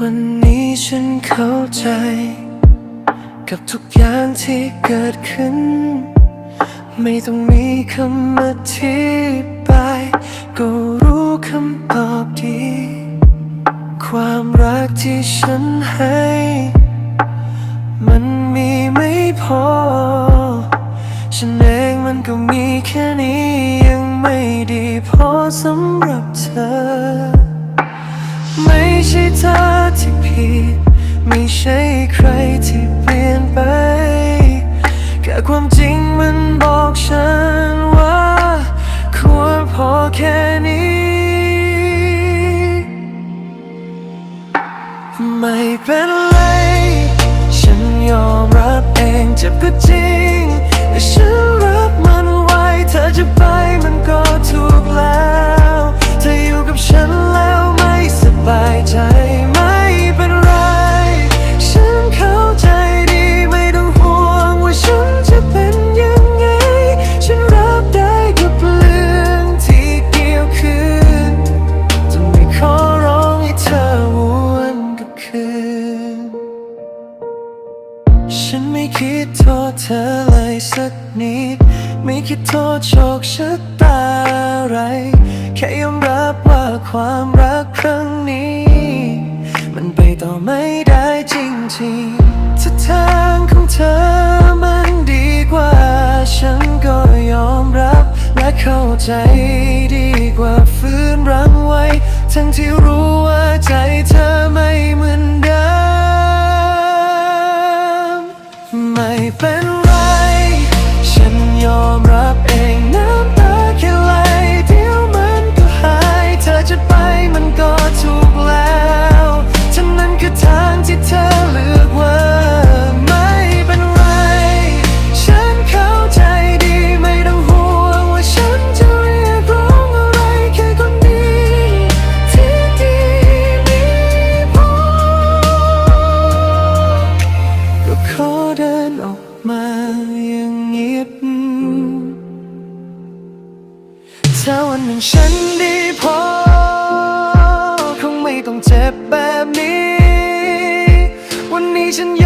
วันนี้ฉันเข้าใจ กับทุกอย่างที่เกิดขึ้น ไม่ต้องมีคำอธิบาย ก็รู้คำตอบดี ความรักที่ฉันให้ มันมีไม่พอ ฉันเองมันก็มีแค่นี้ยังไม่ดีพอสำหรับเธอ ไม่ใช่เธอ ที่ผิดไม่ใช่ใครที่เปลี่ยนไป แค่ความจริงมันบอกฉันว่า ควรพอแค่นี้ ไม่เป็นไร ฉันยอมรับเองเจ็บก็จริงแต่ฉัน ธอเลยสักนิด ไม่คิดโทษโชคชะตาอะไร แค่ยอมรับว่าความรักครั้งนี้ มันไปต่อไม่ได้จริงๆถ้าทางของเธอมันดีกว่า ฉันก็ยอมรับและเข้าใจดีกว่าฝืนรังไว้ ทั้งที่รู้ว่าใจเธอไม่เหมือน มันก็ถูกแล้วทั้งนั้นคือทางที่เธอเลือกว่าไม่เป็นไร ฉันเข้าใจดีไม่ต้องห่วงว่าฉันจะเรียกร้องอะไรแค่คนดี ที่ดีมีพอ ก็ขอเดินออกมาอย่างเงียบถ้าวันหนึ่งฉันดี ต้องเจ็บแบบนี้ วันนี้ฉันย